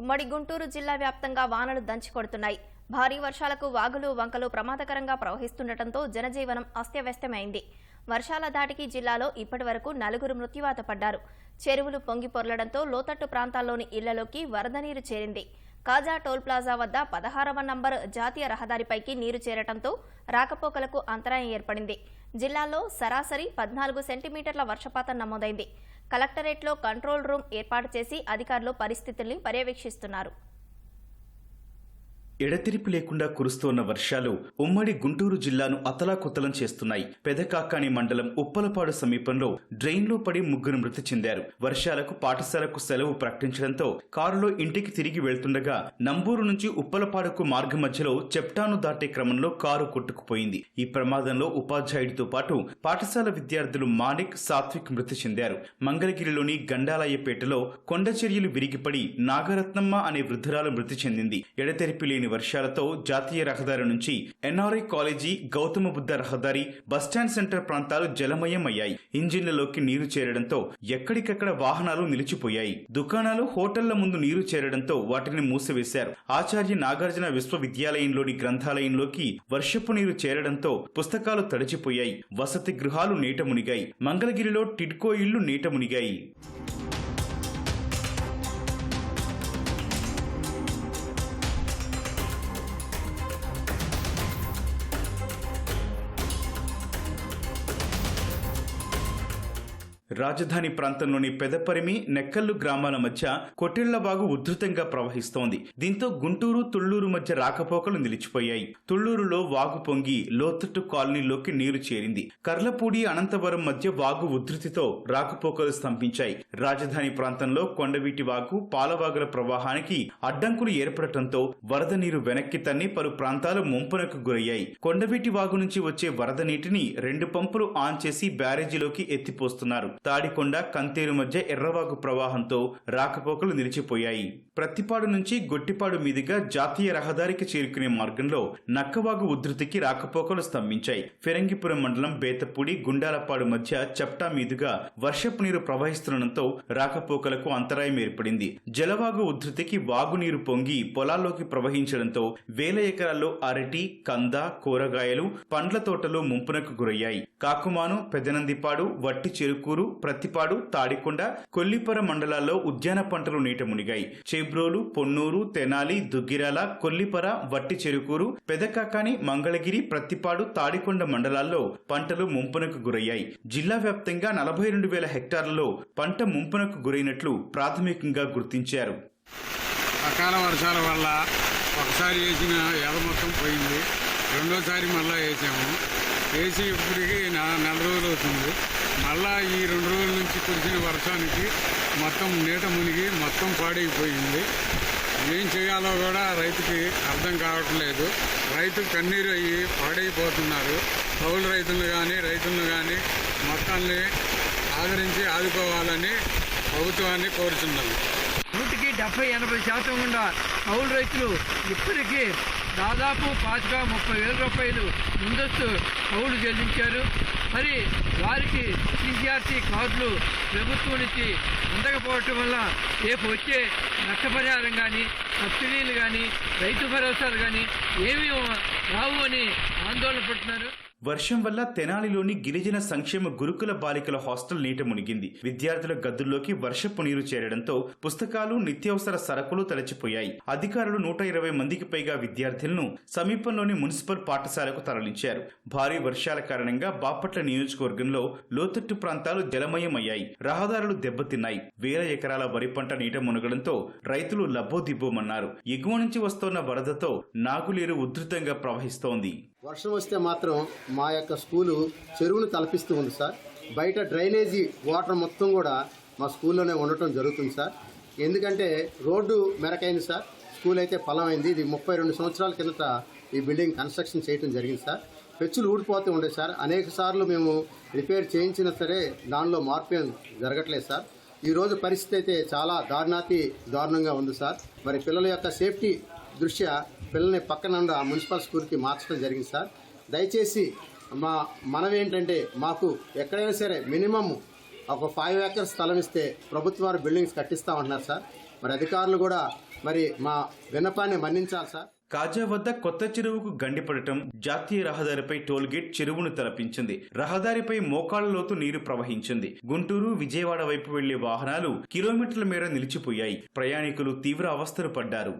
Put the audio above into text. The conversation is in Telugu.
ఉమ్మడి గుంటూరు జిల్లా వ్యాప్తంగా వానలు దంచి కొడుతున్నాయి. భారీ వర్షాలకు వాగులు వంకలు ప్రమాదకరంగా ప్రవహిస్తుండటంతో జనజీవనం అస్తవ్యస్తమైంది. వర్షాల దాటికి జిల్లాలో ఇప్పటి వరకు నలుగురు మృత్యువాత పడ్డారు. చెరువులు పొంగి పొరలడంతో లోతట్టు ప్రాంతాల్లోని ఇళ్ళలోకి వరద నీరు చేరింది. కాజా టోల్ ప్లాజా వద్ద పదహారవ నంబర్ జాతీయ రహదారిపైకి నీరు చేరటంతో రాకపోకలకు అంతరాయం ఏర్పడింది. జిల్లాలో సరాసరి పద్నాలుగు సెంటీమీటర్ల వర్షపాతం నమోదైంది. కలెక్టరేట్లో కంట్రోల్ రూమ్ ఏర్పాటు చేసి అధికారులు పరిస్థితుల్ని పర్యవేక్షిస్తున్నారు. ఎడతెరిపి లేకుండా కురుస్తోన్న వర్షాలు ఉమ్మడి గుంటూరు జిల్లాను అతలాకుతలం చేస్తున్నాయి. పెదకాకాని మండలం ఉప్పలపాడు సమీపంలో డ్రైన్లో పడి ముగ్గురు మృతి చెందారు. వర్షాలకు పాఠశాలకు సెలవు ప్రకటించడంతో కారులో ఇంటికి తిరిగి వెళ్తుండగా నంబూరు నుంచి ఉప్పలపాడుకు మార్గ మధ్యలో చెప్టాను దాటే క్రమంలో కారు కొట్టుకుపోయింది. ఈ ప్రమాదంలో ఉపాధ్యాయుడితో పాటు పాఠశాల విద్యార్థులు మానిక్ సాత్విక్ మృతి చెందారు. మంగళగిరిలోని గండాలయ్యపేటలో కొండచర్యలు విరిగిపడి నాగరత్నమ్మ అనే వృద్ధురాలు మృతి చెందింది. ఎడతెరిపి లేని వర్షాలతో జాతీయ రహదారి నుంచి ఎన్ఆర్ఐ కాలేజీ గౌతమ బుద్ధ రహదారి బస్టాండ్ సెంటర్ ప్రాంతాలు జలమయం అయ్యాయి ఇంజిన్లలోకి నీరు చేరడంతో ఎక్కడికక్కడ వాహనాలు నిలిచిపోయాయి. దుకాణాలు హోటళ్ళ ముందు నీరు చేరడంతో వాటిని మూసివేశారు. ఆచార్య నాగార్జున విశ్వవిద్యాలయంలోని గ్రంథాలయంలోకి వర్షపు నీరు చేరడంతో పుస్తకాలు తడిచిపోయాయి. వసతి గృహాలు నీట మునిగాయి. మంగళగిరిలో టిడ్కో ఇళ్ళు నీట మునిగాయి. రాజధాని ప్రాంతంలోని పెదపరిమి నెక్కల్లు గ్రామాల మధ్య కొటిళ్ళవాగు ఉధృతంగా ప్రవహిస్తోంది. దీంతో గుంటూరు తుళ్ళూరు మధ్య రాకపోకలు నిలిచిపోయాయి. తుళ్ళూరులో వాగు పొంగి లోతట్టు కాలనీలోకి నీరు చేరింది. కర్లపూడి అనంతవరం మధ్య వాగు ఉధృతితో రాకపోకలు స్తంభించాయి. రాజధాని ప్రాంతంలో కొండవీటి వాగు పాలవాగుల ప్రవాహానికి అడ్డంకులు ఏర్పడటంతో వరద నీరు వెనక్కి తన్ని పలు ప్రాంతాలు ముంపునకు గురయ్యాయి. కొండవీటి వాగు నుంచి వచ్చే వరద నీటిని రెండు పంపులు ఆన్ చేసి బ్యారేజీలోకి ఎత్తిపోస్తున్నారు. తాడికొండ కంతేరు మధ్య ఎర్రవాగు ప్రవాహంతో రాకపోకలు నిలిచిపోయాయి. ప్రత్తిపాడు నుంచి గొట్టిపాడు మీదుగా జాతీయ రహదారికి చేరుకునే మార్గంలో నక్కవాగు ఉధృతికి రాకపోకలు స్తంభించాయి. ఫిరంగిపురం మండలం బేతపూడి గుండాలపాడు మధ్య చప్టా మీదుగా వర్షపు నీరు ప్రవహిస్తుండటంతో రాకపోకలకు అంతరాయం ఏర్పడింది. జలవాగు ఉధృతికి వాగునీరు పొంగి పొలాల్లోకి ప్రవహించడంతో వేల ఎకరాల్లో అరటి కంద కూరగాయలు పండ్ల తోటలు ముంపునకు గురయ్యాయి. కాకుమాను పెదనందిపాడు వట్టి చెరుకూరు ప్రతిపాడు తాడికొండ కొల్లిపర మండలాల్లో ఉద్యాన పంటలు నీట మునిగాయి. చేబ్రోలు పొన్నూరు తెనాలి దుగ్గిరాల కొల్లిపర వట్టి చెరుకూరు పెదకాకాని మంగళగిరి ప్రతిపాడు తాడికొండ మండలాల్లో పంటలు ముంపునకు గురయ్యాయి. జిల్లా వ్యాప్తంగా నలభై రెండు వేల హెక్టార్లలో పంట ముంపునకు గురైనట్లు ప్రాథమికంగా గుర్తించారు. అకాల వర్షాల వల్ల ఒకసారి వేసిన ఎద మొత్తం పోయింది. రెండోసారి మళ్ళా వేసాము. వేసి ఇప్పటికి నా- నెల రోజులు అవుతుంది. మళ్ళా ఈ రెండు రోజుల నుంచి కురిసిన వర్షానికి మొత్తం నీట మునిగి మొత్తం పాడైపోయింది. ఏం చేయాలో కూడా రైతుకి అర్థం కావట్లేదు. రైతు కన్నీరు అయ్యి పాడైపోతున్నారు. కౌలు రైతులు కానీ రైతులను కానీ మొత్తాన్ని ఆదరించి ఆదుకోవాలని ప్రభుత్వాన్ని కోరుతున్నాము డెబ్బై ఎనభై శాతం గుండా కౌలు రైతులు ఇప్పటికీ దాదాపు పాతిక ముప్పై వేల రూపాయలు ముందస్తు కౌలు చెల్లించారు. మరి వారికి టీసీఆర్సీ కార్డులు ప్రభుత్వం నుంచి అందకపోవటం వల్ల రేపు వచ్చే నష్టపరిహారం కానీ సబ్సిడీలు కానీ రైతు భరోసాలు కానీ ఏమీ రావు అని ఆందోళన పడుతున్నారు. వర్షం వల్ల తెనాలిలోని గిరిజన సంక్షేమ గురుకుల బాలికల హాస్టల్ నీట మునిగింది. విద్యార్థుల గదుల్లోకి వర్షపు నీరు చేరడంతో పుస్తకాలు నిత్యావసర సరకులు తలచిపోయాయి. అధికారులు నూట ఇరవై మందికి పైగా విద్యార్థులను సమీపంలోని మున్సిపల్ పాఠశాలకు తరలించారు. భారీ వర్షాల కారణంగా బాపట్ల నియోజకవర్గంలో లోతట్టు ప్రాంతాలు జలమయమయ్యాయి. రహదారులు దెబ్బతిన్నాయి. వేల ఎకరాల వరి పంట నీట మునగడంతో రైతులు లబ్బోదిబ్బోమన్నారు ఎగువ నుంచి వస్తోన్న వరదతో నాగులేరు ఉధృతంగా ప్రవహిస్తోంది. వర్షం వస్తే మాత్రం మా యొక్క స్కూలు చెరువును తలపిస్తూ ఉంది సార్. బయట డ్రైనేజీ వాటర్ మొత్తం కూడా మా స్కూల్లోనే ఉండటం జరుగుతుంది సార్. ఎందుకంటే రోడ్డు మెరకైంది సార్. స్కూల్ అయితే ఫలమైంది ఇది ముప్పై రెండు సంవత్సరాల కిందట ఈ బిల్డింగ్ కన్స్ట్రక్షన్ చేయడం జరిగింది సార్. పెచ్చులు ఊడిపోతూ ఉండే సార్. అనేక సార్లు మేము రిపేర్ చేయించినా సరే దానిలో మార్పు ఏం జరగట్లేదు సార్. ఈ రోజు పరిస్థితి అయితే చాలా దారుణాతి దారుణంగా ఉంది సార్. మరి పిల్లల యొక్క సేఫ్టీ దృష్ట్యా పిల్లల్ని పక్కన ఉన్న మున్సిపల్ స్కూల్కి మార్చడం జరిగింది సార్. దయచేసి మా మనం ఏంటంటే మాకు ఎక్కడైనా సరే మినిమం ఒక ఫైవ్ ఏకర్స్ స్థలం ఇస్తే ప్రభుత్వాలు వారు బిల్డింగ్స్ కట్టిస్తామంటున్నారు సార్. మరి అధికారులు కూడా మరి మా విన్నపాన్ని మన్నించాలి సార్. కాజా వద్ద కొత్త చెరువుకు గండిపడటం జాతీయ రహదారిపై టోల్గేట్ చెరువును తలపించింది. రహదారిపై మోకాళ్ళలోతు నీరు ప్రవహించింది. గుంటూరు విజయవాడ వైపు వెళ్ళే వాహనాలు కిలోమీటర్ల మేర నిలిచిపోయాయి. ప్రయాణికులు తీవ్ర అవస్థలు పడ్డారు.